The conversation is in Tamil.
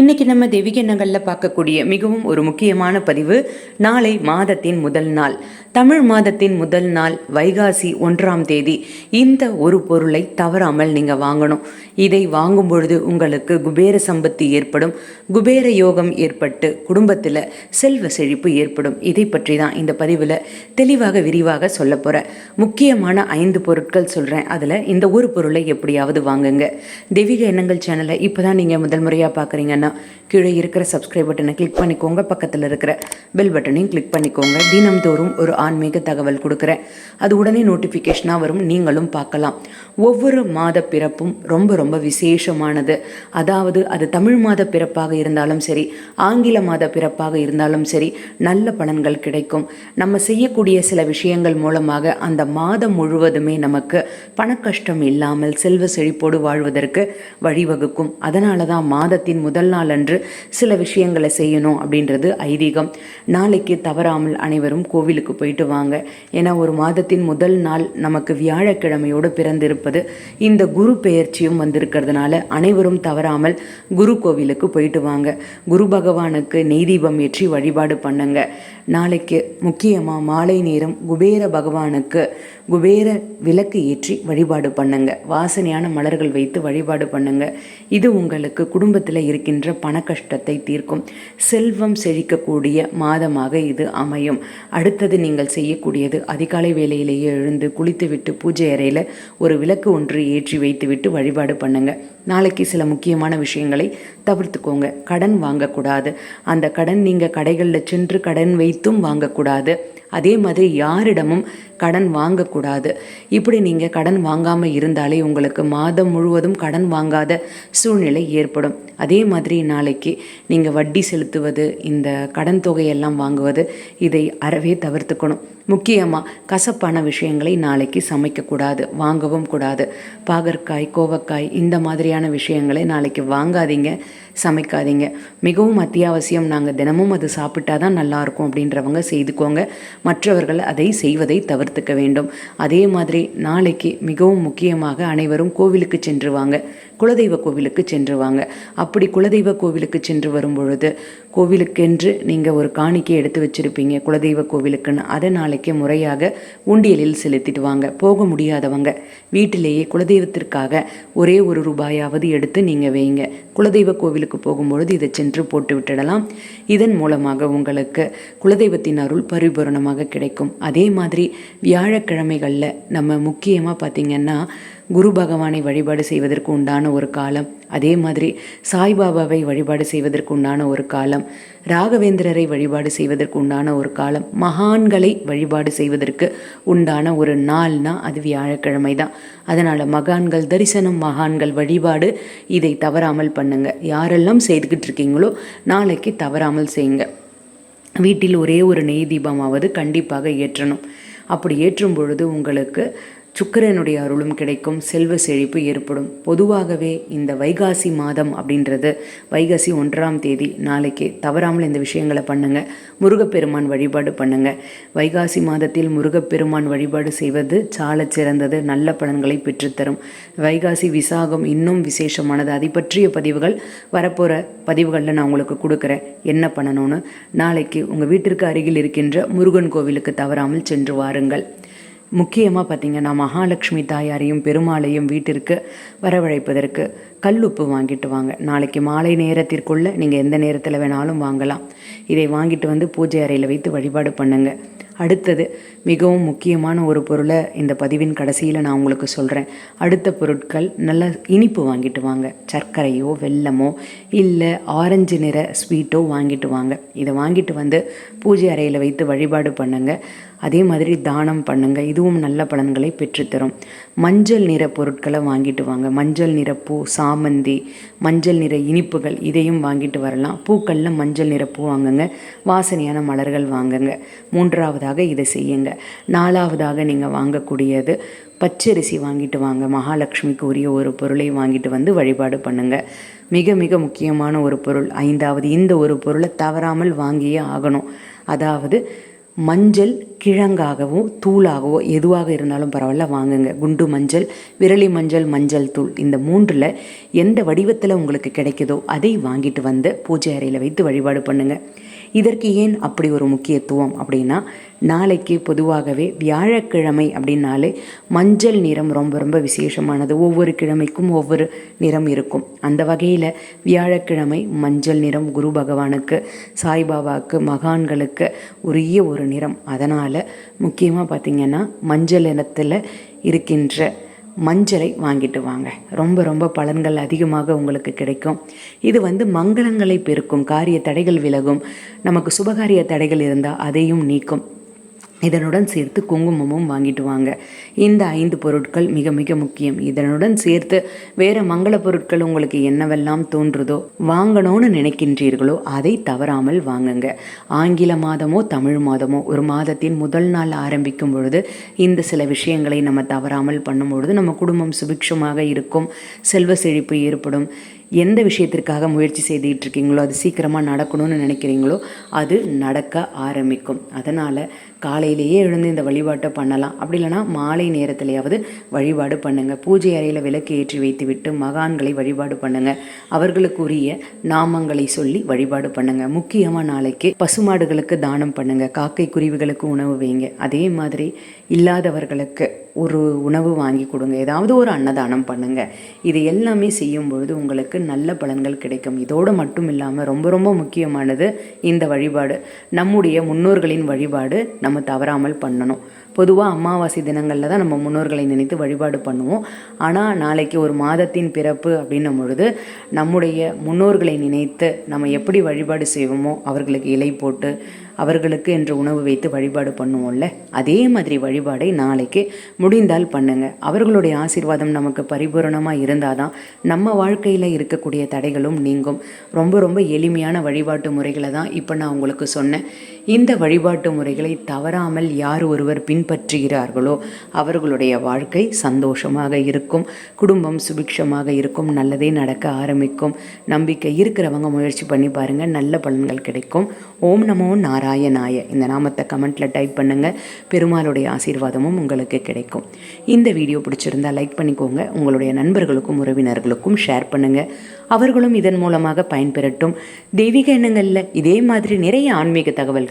இன்னைக்கு நம்ம தெய்வீக எண்ணங்களில் பார்க்கக்கூடிய மிகவும் ஒரு முக்கியமான பதிவு நாளை மாதத்தின் முதல் நாள். தமிழ் மாதத்தின் முதல் நாள் வைகாசி ஒன்றாம் தேதி. இந்த ஒரு பொருளை தவறாமல் நீங்கள் வாங்கணும். இதை வாங்கும் பொழுது உங்களுக்கு குபேர சம்பத்தி ஏற்படும் குபேர யோகம் ஏற்பட்டு குடும்பத்தில் செல்வ செழிப்பு ஏற்படும். இதை பற்றி தான் இந்த பதிவில் தெளிவாக விரிவாக சொல்ல போகிறேன் முக்கியமான ஐந்து பொருட்கள் சொல்கிறேன் அதில் இந்த ஒரு பொருளை எப்படியாவது வாங்குங்க. தெய்வீக எண்ணங்கள் சேனலை இப்போ தான் நீங்கள் முதல் முறையாக பார்க்குறீங்கன்னா கீழே இருக்கிற சப்ஸ்கிரைப் பட்டனை கிளிக் பண்ணிக்கோங்க. பக்கத்தில் இருக்கிற பெல் பட்டனையும் கிளிக் பண்ணிக்கோங்க. தினம்தோறும் ஒரு ஆன்மீக தகவல் கொடுக்குறேன். அது உடனே நோட்டிஃபிகேஷனாக வரும். நீங்களும் பார்க்கலாம். ஒவ்வொரு மாத பிறப்பும் ரொம்ப ரொம்ப விசேஷமானது. அதாவது அது தமிழ் மாத பிறப்பாக இருந்தாலும் சரி ஆங்கில மாத பிறப்பாக இருந்தாலும் சரி நல்ல பலன்கள் கிடைக்கும். நம்ம செய்யக்கூடிய சில விஷயங்கள் மூலமாக அந்த மாதம் முழுவதுமே நமக்கு பணக்கஷ்டம் இல்லாமல் செல்வ செழிப்போடு வாழ்வதற்கு வழிவகுக்கும். அதனால தான் மாதத்தின் முதல் நாள் அன்று சில விஷயங்களை செய்யணும் அப்படின்றது ஐதீகம். நாளைக்கு தவறாமல் அனைவரும் கோவிலுக்கு போயிட்டு வாங்க. ஏன்னா ஒரு மாதத்தின் முதல் நாள் நமக்கு வியாழக்கிழமையோடு இருப்பது இந்த குரு பெயர்ச்சியும் வந்திருக்கிறதுனால அனைவரும் தவறாமல் குரு கோவிலுக்கு போயிட்டு வாங்க. குரு பகவானுக்கு நெய் தீபம் ஏற்றி வழிபாடு பண்ணுங்க. நாளைக்கு முக்கியமாக மாலை நேரம் குபேர பகவானுக்கு குபேர விளக்கு ஏற்றி வழிபாடு பண்ணுங்க. வாசனையான மலர்கள் வைத்து வழிபாடு பண்ணுங்க. இது உங்களுக்கு குடும்பத்தில் இருக்கின்ற பண கஷ்டத்தை தீர்க்கும். செல்வம் செழிக்கக்கூடிய மாதமாக இது அமையும். அடுத்தது நீங்கள் செய்யக்கூடியது அதிகாலை வேளையிலேயே எழுந்து குளித்துவிட்டு பூஜை அறையில் ஒரு விளக்கு ஒன்று ஏற்றி வைத்துவிட்டு வழிபாடு பண்ணுங்க. நாளைக்கு சில முக்கியமான விஷயங்களை தவிர்த்துக்கோங்க. கடன் வாங்கக்கூடாது. அந்த கடன் நீங்கள் கடைகளில் சென்று கடன் வைத்தும் வாங்கக்கூடாது. அதே மாதிரி யாரிடமும் கடன் வாங்கக்கூடாது. இப்படி நீங்கள் கடன் வாங்காமல் இருந்தாலே உங்களுக்கு மாதம் முழுவதும் கடன் வாங்காத சூழ்நிலை ஏற்படும். அதே மாதிரி நாளைக்கு நீங்கள் வட்டி செலுத்துவது இந்த கடன் தொகையெல்லாம் வாங்குவது இதை அறவே தவிர்த்துக்கணும். முக்கியமாக கசப்பான விஷயங்களை நாளைக்கு சமைக்கக்கூடாது வாங்கவும் கூடாது. பாகற்காய் கோவக்காய் இந்த மாதிரியான விஷயங்களை நாளைக்கு வாங்காதீங்க சமைக்காதீங்க. மிகவும் அத்தியாவசியம். நாங்கள் தினமும் அது சாப்பிட்டா தான் நல்லாயிருக்கும் அப்படின்றவங்க செய்துக்கோங்க. மற்றவர்கள் அதை செய்வதை தவிர்த்து தவிர்த்துக்க வேண்டும். அதே மாதிரி நாளைக்கு மிகவும் முக்கியமாக அனைவரும் கோவிலுக்கு சென்று வாங்க. குலதெய்வ கோவிலுக்கு சென்று வாங்க. அப்படி குலதெய்வ கோவிலுக்கு சென்று வரும் பொழுது கோவிலுக்கென்று நீங்கள் ஒரு காணிக்கை எடுத்து வச்சுருப்பீங்க குலதெய்வ கோவிலுக்குன்னு. அதை நாளைக்கு முறையாக உண்டியலில் செலுத்திட்டு வாங்க. போக முடியாதவங்க வீட்டிலேயே குலதெய்வத்திற்காக ஒரே ஒரு ரூபாயாவது எடுத்து நீங்கள் வைங்க. குலதெய்வ கோவிலுக்கு போகும்பொழுது இதை சென்று போட்டு விட்டுடலாம். இதன் மூலமாக உங்களுக்கு குலதெய்வத்தின் அருள் பரிபூரணமாக கிடைக்கும். அதே மாதிரி வியாழக்கிழமைகளில் நம்ம முக்கியமாக பார்த்திங்கன்னா குரு பகவானை வழிபாடு செய்வதற்கு உண்டான ஒரு காலம். அதே மாதிரி சாய்பாபாவை வழிபாடு செய்வதற்கு உண்டான ஒரு காலம். ராகவேந்திரரை வழிபாடு செய்வதற்கு உண்டான ஒரு காலம். மகான்களை வழிபாடு செய்வதற்கு உண்டான ஒரு நாள்னா அது வியாழக்கிழமை தான் அதனால் மகான்கள் தரிசனம் மகான்கள் வழிபாடு இதை தவறாமல் பண்ணுங்க. யாரெல்லாம் செய்துக்கிட்டு இருக்கீங்களோ நாளைக்கு தவறாமல் செய்யுங்க. வீட்டில் ஒரே ஒரு நெய் தீபமாவது கண்டிப்பாக ஏற்றணும். அப்படி ஏற்றும் பொழுது உங்களுக்கு சுக்கிரனுடைய அருளும் கிடைக்கும் செல்வ செழிப்பு ஏற்படும். பொதுவாகவே இந்த வைகாசி மாதம் அப்படின்றது வைகாசி ஒன்றாம் தேதி. நாளைக்கு தவறாமல் இந்த விஷயங்களை பண்ணுங்க. முருகப்பெருமான் வழிபாடு பண்ணுங்க. வைகாசி மாதத்தில் முருகப்பெருமான் வழிபாடு செய்வது சால சிறந்தது நல்ல பலன்களை பெற்றுத்தரும். வைகாசி விசாகம் இன்னும் விசேஷமானது. அதை பற்றிய பதிவுகள் வரப்போகிற பதிவுகளில் நான் உங்களுக்கு கொடுக்குறேன். என்ன பண்ணணும்னு? நாளைக்கு உங்கள் வீட்டிற்கு அருகில் இருக்கின்ற முருகன் கோவிலுக்கு தவறாமல் சென்று வாருங்கள். முக்கியமாக பார்த்தீங்கன்னா மகாலட்சுமி தாயாரையும் பெருமாளையும் வீட்டிற்கு வரவழைப்பதற்கு கல்லுப்பு வாங்கிட்டு வாங்க. நாளைக்கு மாலை நேரத்திற்குள்ளே நீங்கள் எந்த நேரத்தில் வேணாலும் வாங்கலாம். இதை வாங்கிட்டு வந்து பூஜை அறையில் வைத்து வழிபாடு பண்ணுங்கள் அடுத்தது மிகவும் முக்கியமான ஒரு பொருளை இந்த பதிவின் கடைசியில் நான் உங்களுக்கு சொல்கிறேன் அடுத்த பொருட்கள் நல்ல இனிப்பு வாங்கிட்டு வாங்க. சர்க்கரையோ வெல்லமோ இல்லை ஆரஞ்சு நிற ஸ்வீட்டோ வாங்கிட்டு வாங்க. இதை வாங்கிட்டு வந்து பூஜை அறையில் வைத்து வழிபாடு பண்ணுங்கள் அதே மாதிரி தானம் பண்ணுங்க. இதுவும் நல்ல பலன்களை பெற்றுத்தரும். மஞ்சள் நிற பொருட்களை வாங்கிட்டு வாங்க. மஞ்சள் நிற பூ சா சாமந்தி மஞ்சள் நிற இனிப்புகள் இதையும் வாங்கிட்டு வரலாம். பூக்களில் மஞ்சள் நிற பூ வாங்குங்க. வாசனையான மலர்கள் வாங்குங்க. மூன்றாவதாக இதை செய்யுங்க. நாலாவதாக நீங்கள் வாங்கக்கூடியது பச்சரிசி வாங்கிட்டு வாங்க. மகாலட்சுமிக்கு உரிய ஒரு பொருளை வாங்கிட்டு வந்து வழிபாடு பண்ணுங்க. மிக மிக முக்கியமான ஒரு பொருள். ஐந்தாவது இந்த ஒரு பொருளை தவறாமல் வாங்கியே ஆகணும். அதாவது மஞ்சள் கிழங்காகவோ தூளாகவோ எதுவாக இருந்தாலும் பரவாயில்ல வாங்குங்க. குண்டு மஞ்சள் விரலி மஞ்சள் மஞ்சள் தூள். இந்த மூன்றில் எந்த வடிவத்தில் உங்களுக்கு கிடைக்குதோ அதை வாங்கிட்டு வந்து பூஜை அறையில் வைத்து வழிபாடு பண்ணுங்கள் இதற்கு ஏன் அப்படி ஒரு முக்கியத்துவம் அப்படின்னா நாளைக்கு பொதுவாகவே வியாழக்கிழமை அப்படின்னாலே மஞ்சள் நிறம் ரொம்ப ரொம்ப விசேஷமானது. ஒவ்வொரு கிழமைக்கும் ஒவ்வொரு நிறம் இருக்கும். அந்த வகையில் வியாழக்கிழமை மஞ்சள் நிறம் குரு பகவானுக்கு சாய்பாபாவுக்கு மகான்களுக்கு உரிய ஒரு நிறம். அதனால் முக்கியமாக பார்த்திங்கன்னா மஞ்சள் நிறத்தில் இருக்கின்ற மஞ்சளை வாங்கிட்டு வாங்க. ரொம்ப ரொம்ப பலன்கள் அதிகமாக உங்களுக்கு கிடைக்கும். இது வந்து மங்களங்களை பெருக்கும். காரிய தடைகள் விலகும். நமக்கு சுபகாரிய தடைகள் இருந்தால் அதையும் நீக்கும். இதனுடன் சேர்த்து குங்குமமும் வாங்கிட்டு வாங்க. இந்த ஐந்து பொருட்கள் மிக மிக முக்கியம். இதனுடன் சேர்த்து வேறு மங்கள பொருட்கள் உங்களுக்கு என்னவெல்லாம் தோன்றுதோ வாங்கணும்னு நினைக்கின்றீர்களோ அதை தவறாமல் வாங்குங்க. ஆங்கில மாதமோ தமிழ் மாதமோ ஒரு மாதத்தின் முதல் நாள் ஆரம்பிக்கும் பொழுது இந்த சில விஷயங்களை நம்ம தவறாமல் பண்ணும் பொழுது நம்ம குடும்பம் சுபிக்ஷமாக இருக்கும். செல்வ செழிப்பு ஏற்படும். எந்த விஷயத்திற்காக முயற்சி செய்துக்கிட்டு இருக்கீங்களோ அது சீக்கிரமாக நடக்கணும்னு நினைக்கிறீங்களோ அது நடக்க ஆரம்பிக்கும். அதனால் காலையிலேயே எழுந்து இந்த வழிபாட்டை பண்ணலாம். அப்படி இல்லைனா மாலை நேரத்திலேயாவது வழிபாடு பண்ணுங்கள் பூஜை அறையில் விளக்கு ஏற்றி வைத்து விட்டு மகான்களை வழிபாடு பண்ணுங்கள் அவர்களுக்குரிய நாமங்களை சொல்லி வழிபாடு பண்ணுங்கள் முக்கியமாக நாளைக்கு பசுமாடுகளுக்கு தானம் பண்ணுங்கள் காக்கை குருவிகளுக்கு உணவு வைங்க. அதே மாதிரி இல்லாதவர்களுக்கு ஒரு உணவு வாங்கி கொடுங்க. ஏதாவது ஒரு அன்னதானம் பண்ணுங்கள் இது எல்லாமே செய்யும் பொழுது உங்களுக்கு நல்ல பலன்கள் கிடைக்கும். இதோடு மட்டும் இல்லாமல் ரொம்ப ரொம்ப முக்கியமானது இந்த வழிபாடு. நம்முடைய முன்னோர்களின் வழிபாடு நம்ம தவறாமல் பண்ணணும். பொதுவாக அமாவாசை தினங்களில் தான் நம்ம முன்னோர்களை நினைத்து வழிபாடு பண்ணுவோம். ஆனால் நாளைக்கு ஒரு மாதத்தின் பிறப்பு அப்படின்னும் பொழுது நம்முடைய முன்னோர்களை நினைத்து நம்ம எப்படி வழிபாடு செய்வோமோ அவர்களுக்கு இலை போட்டு அவர்களுக்கு என்று உணவு வைத்து வழிபாடு பண்ணுவோம்ல? அதே மாதிரி வழிபாடை நாளைக்கு முடிந்தால் பண்ணுங்க. அவர்களுடைய ஆசீர்வாதம் நமக்கு பரிபூரணமாக இருந்தால் தான் நம்ம வாழ்க்கையில் இருக்கக்கூடிய தடைகளும் நீங்கும். ரொம்ப ரொம்ப எளிமையான வழிபாட்டு முறைகளை தான் இப்போ நான் உங்களுக்கு சொன்னேன். இந்த வழிபாட்டு முறைகளை தவறாமல் யார் ஒருவர் பின்பற்றுகிறார்களோ அவர்களுடைய வாழ்க்கை சந்தோஷமாக இருக்கும் குடும்பம் சுபிக்ஷமாக இருக்கும் நல்லதே நடக்க ஆரம்பிக்கும். நம்பிக்கை இருக்கிறவங்க முயற்சி பண்ணி பாருங்கள் நல்ல பலன்கள் கிடைக்கும். ஓம் நமோ நாராயணாய. இந்த நாமத்தை கமெண்ட்டில் டைப் பண்ணுங்கள் பெருமாளுடைய ஆசீர்வாதமும் உங்களுக்கு கிடைக்கும். இந்த வீடியோ பிடிச்சிருந்தால் லைக் பண்ணிக்கோங்க. உங்களுடைய நண்பர்களுக்கும் உறவினர்களுக்கும் ஷேர் பண்ணுங்கள் அவர்களும் இதன் மூலமாக பயன்பெறட்டும். தெய்வீக எண்ணங்களில் இதே மாதிரி நிறைய ஆன்மீக தகவல்கள்